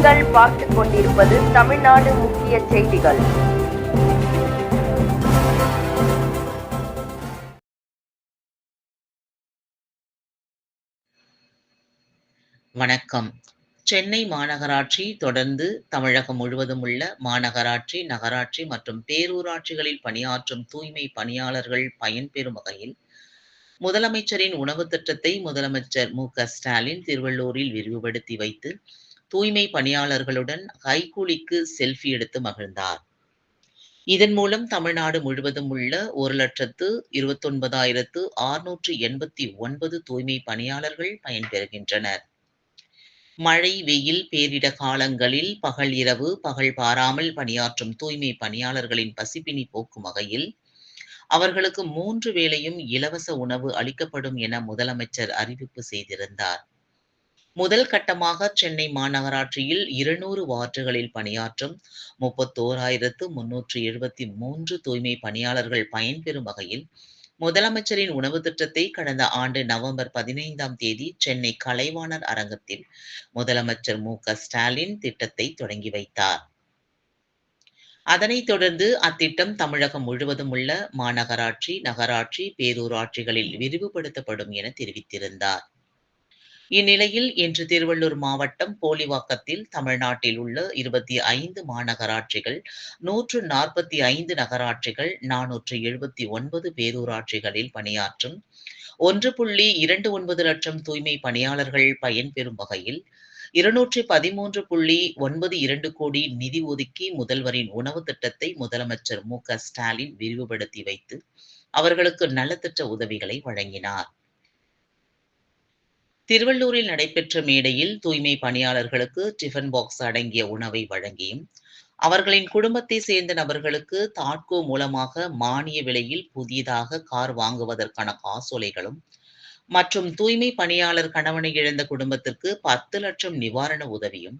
நீங்கள் பார்த்துக் கொண்டிருப்பது தமிழ்நாடு முக்கிய செய்திகள். வணக்கம். சென்னை மாநகராட்சி தொடர்ந்து தமிழகம் முழுவதும் உள்ள மாநகராட்சி நகராட்சி மற்றும் பேரூராட்சிகளில் பணியாற்றும் தூய்மை பணியாளர்கள் பயன்பெறும் வகையில் முதலமைச்சரின் உணவு திட்டத்தை முதலமைச்சர் மு க ஸ்டாலின் திருவள்ளூரில் விரிவுபடுத்தி வைத்து தூய்மை பணியாளர்களுடன் கைகூலிக்கு செல்ஃபி எடுத்து மகிழ்ந்தார். இதன் மூலம் தமிழ்நாடு முழுவதும் உள்ள ஒரு லட்சத்து இருபத்தொன்பதாயிரத்து ஆறுநூற்று எண்பத்தி ஒன்பது தூய்மை பணியாளர்கள் பயன்பெறுகின்றனர். மழை வெயில் பேரிட காலங்களில் பகல் இரவு பகல் பாராமல் பணியாற்றும் தூய்மை பணியாளர்களின் பசிப்பினி போக்கும் வகையில் அவர்களுக்கு மூன்று வேளையும் இலவச உணவு அளிக்கப்படும் என முதலமைச்சர் அறிவிப்பு செய்திருந்தார். முதல் கட்டமாக சென்னை மாநகராட்சியில் இருநூறு வார்டுகளில் பணியாற்றும் முப்பத்தோராயிரத்து முன்னூற்று எழுபத்தி மூன்று தூய்மை பணியாளர்கள் பயன்பெறும் வகையில் முதலமைச்சரின் உணவு திட்டத்தை கடந்த ஆண்டு நவம்பர் பதினைந்தாம் தேதி சென்னை கலைவாணர் அரங்கத்தில் முதலமைச்சர் மு க ஸ்டாலின் திட்டத்தை தொடங்கி வைத்தார். அதனைத் தொடர்ந்து அத்திட்டம் தமிழகம் முழுவதும் உள்ள மாநகராட்சி நகராட்சி பேரூராட்சிகளில் விரிவுபடுத்தப்படும் என தெரிவித்திருந்தார். இந்நிலையில் இன்று திருவள்ளூர் மாவட்டம் போலிவாக்கத்தில் தமிழ்நாட்டில் உள்ள இருபத்தி ஐந்து மாநகராட்சிகள் நூற்று நாற்பத்தி ஐந்து நகராட்சிகள் நானூற்று எழுபத்தி ஒன்பது பேரூராட்சிகளில் பணியாற்றும் ஒன்று புள்ளி இரண்டு ஒன்பது லட்சம் தூய்மை பணியாளர்கள் பயன்பெறும் வகையில் இருநூற்றி பதிமூன்று புள்ளி ஒன்பது இரண்டு கோடி நிதி ஒதுக்கி முதல்வரின் உணவு திட்டத்தை முதலமைச்சர் மு க ஸ்டாலின் விரிவுபடுத்தி வைத்து அவர்களுக்கு நலத்திட்ட உதவிகளை வழங்கினார். திருவள்ளூரில் நடைபெற்ற மேடையில் தூய்மை பணியாளர்களுக்கு டிஃபன் பாக்ஸ் அடங்கிய உணவை வழங்கியும் அவர்களின் குடும்பத்தை சேர்ந்த நபர்களுக்கு தாட்கோ மூலமாக மானிய விலையில் புதியதாக கார் வாங்குவதற்கான காசோலைகளும் மற்றும் தூய்மை பணியாளர் கணவனை இழந்த குடும்பத்திற்கு பத்து லட்சம் நிவாரண உதவியும்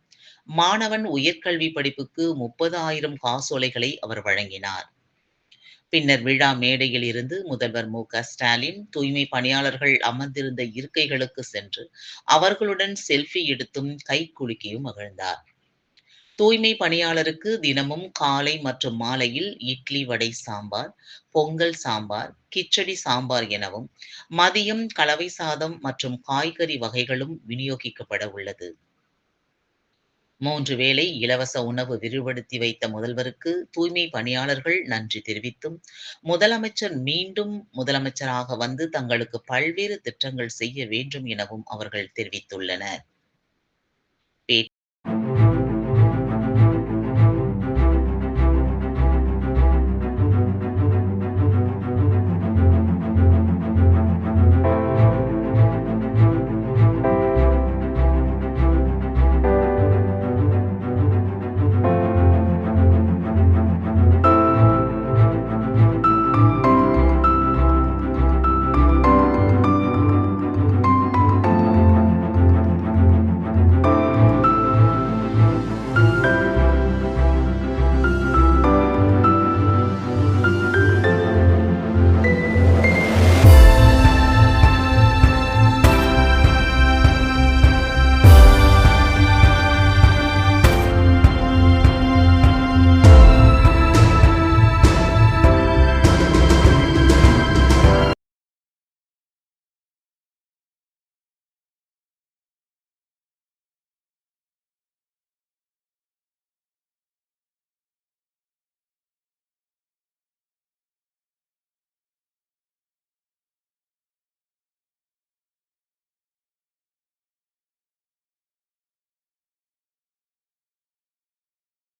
மாணவன் உயர்கல்வி படிப்புக்கு முப்பது ஆயிரம் காசோலைகளை அவர் வழங்கினார். பின்னர் விழா மேடையில் இருந்து முதல்வர் மு க ஸ்டாலின் தூய்மை பணியாளர்கள் அமர்ந்திருந்த இருக்கைகளுக்கு சென்று அவர்களுடன் செல்ஃபி எடுத்தும் கை குலுக்கியும் மகிழ்ந்தார். தூய்மை பணியாளருக்கு தினமும் காலை மற்றும் மாலையில் இட்லி வடை சாம்பார் பொங்கல் சாம்பார் கிச்சடி சாம்பார் எனவும் மதியம் கலவை சாதம் மற்றும் காய்கறி வகைகளும் விநியோகிக்கப்பட உள்ளது. மூன்று வேளை இலவச உணவு விரிவுபடுத்தி வைத்த முதல்வருக்கு தூய்மை பணியாளர்கள் நன்றி தெரிவித்தும் முதலமைச்சர் மீண்டும் முதலமைச்சராக வந்து தங்களுக்கு பல்வேறு திட்டங்கள் செய்ய வேண்டும் எனவும் அவர்கள் தெரிவித்துள்ளனர்.